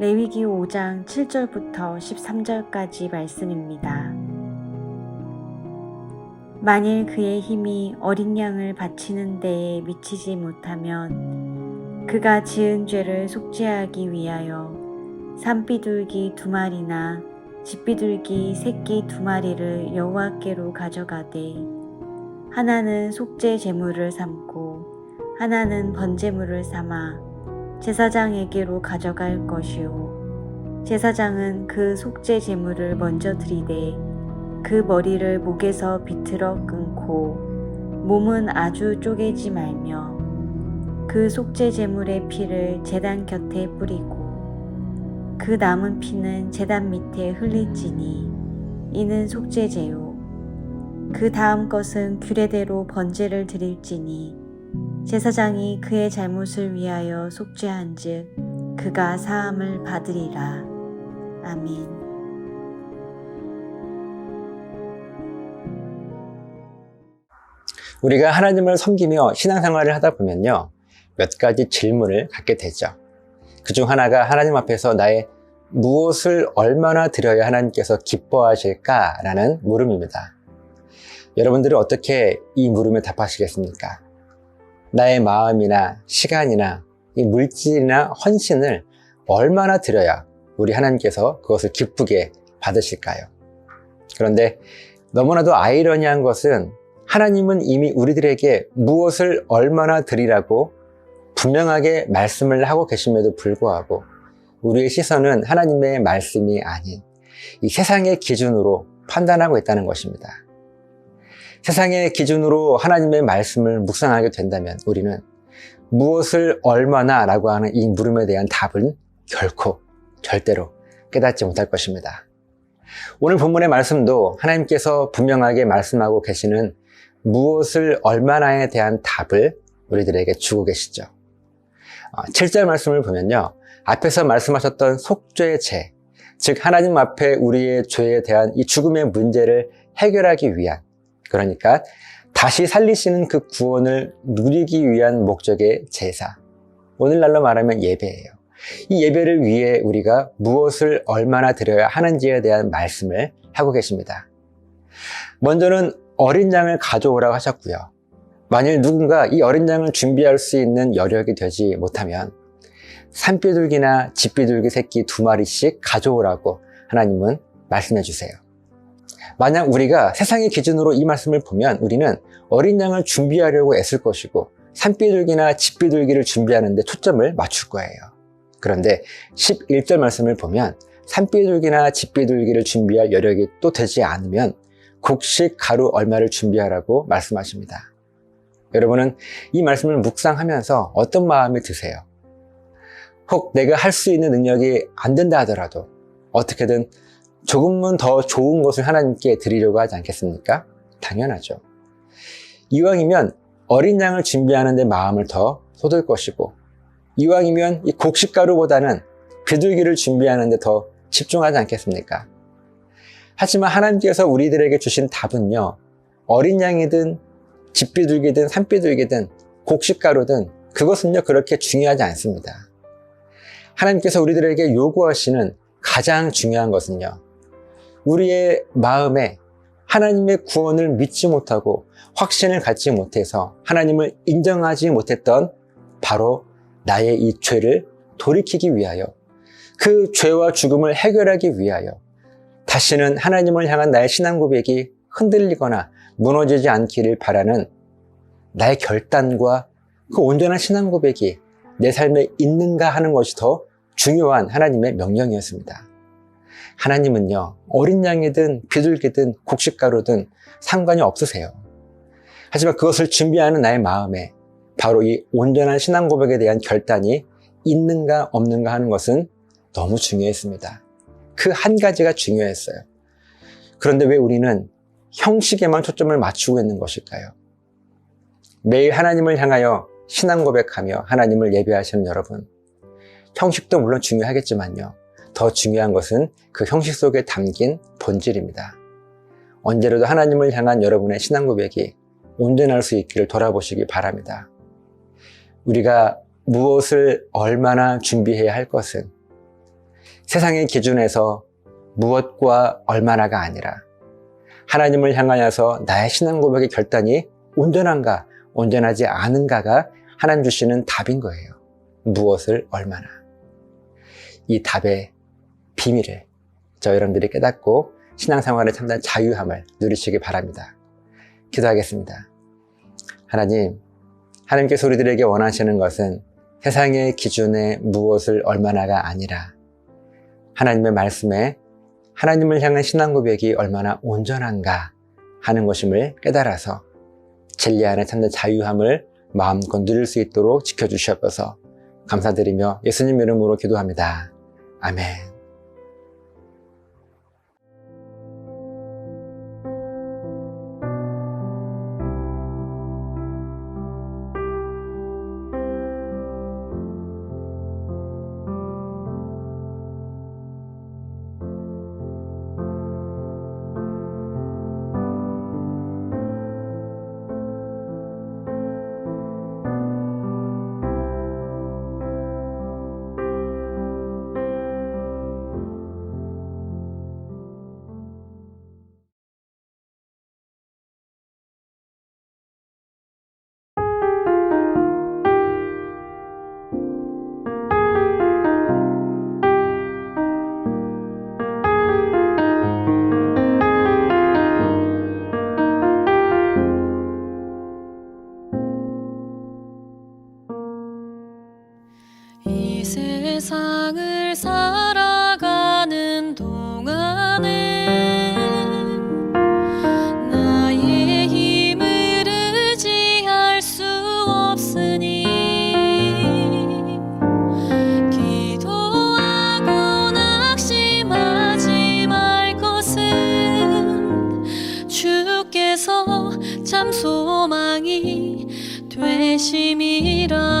레위기 5장 7절부터 13절까지 말씀입니다. 만일 그의 힘이 어린 양을 바치는 데에 미치지 못하면 그가 지은 죄를 속죄하기 위하여 산비둘기 두 마리나 집비둘기 새끼 두 마리를 여호와께로 가져가되 하나는 속죄 제물을 삼고 하나는 번제물을 삼아 제사장에게로 가져갈 것이요 제사장은 그 속죄 제물을 먼저 드리되 그 머리를 목에서 비틀어 끊고 몸은 아주 쪼개지 말며 그 속죄 제물의 피를 제단 곁에 뿌리고 그 남은 피는 제단 밑에 흘릴지니 이는 속죄제요. 그 다음 것은 규례대로 번제를 드릴지니 제사장이 그의 잘못을 위하여 속죄한즉 그가 사함을 받으리라 아멘. 우리가 하나님을 섬기며 신앙생활을 하다 보면요. 몇 가지 질문을 갖게 되죠. 그 중 하나가 하나님 앞에서 나의 무엇을 얼마나 드려야 하나님께서 기뻐하실까라는 물음입니다. 여러분들은 어떻게 이 물음에 답하시겠습니까? 나의 마음이나 시간이나 이 물질이나 헌신을 얼마나 드려야 우리 하나님께서 그것을 기쁘게 받으실까요? 그런데 너무나도 아이러니한 것은 하나님은 이미 우리들에게 무엇을 얼마나 드리라고 분명하게 말씀을 하고 계심에도 불구하고 우리의 시선은 하나님의 말씀이 아닌 이 세상의 기준으로 판단하고 있다는 것입니다. 세상의 기준으로 하나님의 말씀을 묵상하게 된다면 우리는 무엇을 얼마나 라고 하는 이 물음에 대한 답은 결코 절대로 깨닫지 못할 것입니다. 오늘 본문의 말씀도 하나님께서 분명하게 말씀하고 계시는 무엇을 얼마나에 대한 답을 우리들에게 주고 계시죠. 7절 말씀을 보면요. 앞에서 말씀하셨던 속죄의 죄, 즉 하나님 앞에 우리의 죄에 대한 이 죽음의 문제를 해결하기 위한 그러니까 다시 살리시는 그 구원을 누리기 위한 목적의 제사. 오늘날로 말하면 예배예요. 이 예배를 위해 우리가 무엇을 얼마나 드려야 하는지에 대한 말씀을 하고 계십니다. 먼저는 어린 양을 가져오라고 하셨고요. 만일 누군가 이 어린 양을 준비할 수 있는 여력이 되지 못하면 산비둘기나 집비둘기 새끼 두 마리씩 가져오라고 하나님은 말씀해 주세요. 만약 우리가 세상의 기준으로 이 말씀을 보면 우리는 어린 양을 준비하려고 애쓸 것이고 산비둘기나 집비둘기를 준비하는 데 초점을 맞출 거예요. 그런데 11절 말씀을 보면 산비둘기나 집비둘기를 준비할 여력이 또 되지 않으면 곡식 가루 얼마를 준비하라고 말씀하십니다. 여러분은 이 말씀을 묵상하면서 어떤 마음이 드세요? 혹 내가 할 수 있는 능력이 안 된다 하더라도 어떻게든 조금은 더 좋은 것을 하나님께 드리려고 하지 않겠습니까? 당연하죠. 이왕이면 어린 양을 준비하는 데 마음을 더 쏟을 것이고 이왕이면 이 곡식가루보다는 비둘기를 준비하는 데 더 집중하지 않겠습니까? 하지만 하나님께서 우리들에게 주신 답은요. 어린 양이든 집비둘기든 산비둘기든 곡식가루든 그것은요 그렇게 중요하지 않습니다. 하나님께서 우리들에게 요구하시는 가장 중요한 것은요. 우리의 마음에 하나님의 구원을 믿지 못하고 확신을 갖지 못해서 하나님을 인정하지 못했던 바로 나의 이 죄를 돌이키기 위하여 그 죄와 죽음을 해결하기 위하여 다시는 하나님을 향한 나의 신앙 고백이 흔들리거나 무너지지 않기를 바라는 나의 결단과 그 온전한 신앙 고백이 내 삶에 있는가 하는 것이 더 중요한 하나님의 명령이었습니다. 하나님은요, 어린 양이든 비둘기든 곡식가루든 상관이 없으세요. 하지만 그것을 준비하는 나의 마음에 바로 이 온전한 신앙 고백에 대한 결단이 있는가 없는가 하는 것은 너무 중요했습니다. 그 한 가지가 중요했어요. 그런데 왜 우리는 형식에만 초점을 맞추고 있는 것일까요? 매일 하나님을 향하여 신앙 고백하며 하나님을 예배하시는 여러분, 형식도 물론 중요하겠지만요. 더 중요한 것은 그 형식 속에 담긴 본질입니다. 언제라도 하나님을 향한 여러분의 신앙 고백이 온전할 수 있기를 돌아보시기 바랍니다. 우리가 무엇을 얼마나 준비해야 할 것은 세상의 기준에서 무엇과 얼마나가 아니라 하나님을 향하여서 나의 신앙 고백의 결단이 온전한가, 온전하지 않은가가 하나님 주시는 답인 거예요. 무엇을 얼마나. 이 답의 비밀을 저 여러분들이 깨닫고 신앙생활에 참된 자유함을 누리시기 바랍니다. 기도하겠습니다. 하나님, 하나님께서 우리들에게 원하시는 것은 세상의 기준에 무엇을 얼마나가 아니라 하나님의 말씀에 하나님을 향한 신앙 고백이 얼마나 온전한가 하는 것임을 깨달아서 진리 안에 참된 자유함을 마음껏 누릴 수 있도록 지켜주시옵소서 감사드리며 예수님 이름으로 기도합니다. 아멘. 심이라.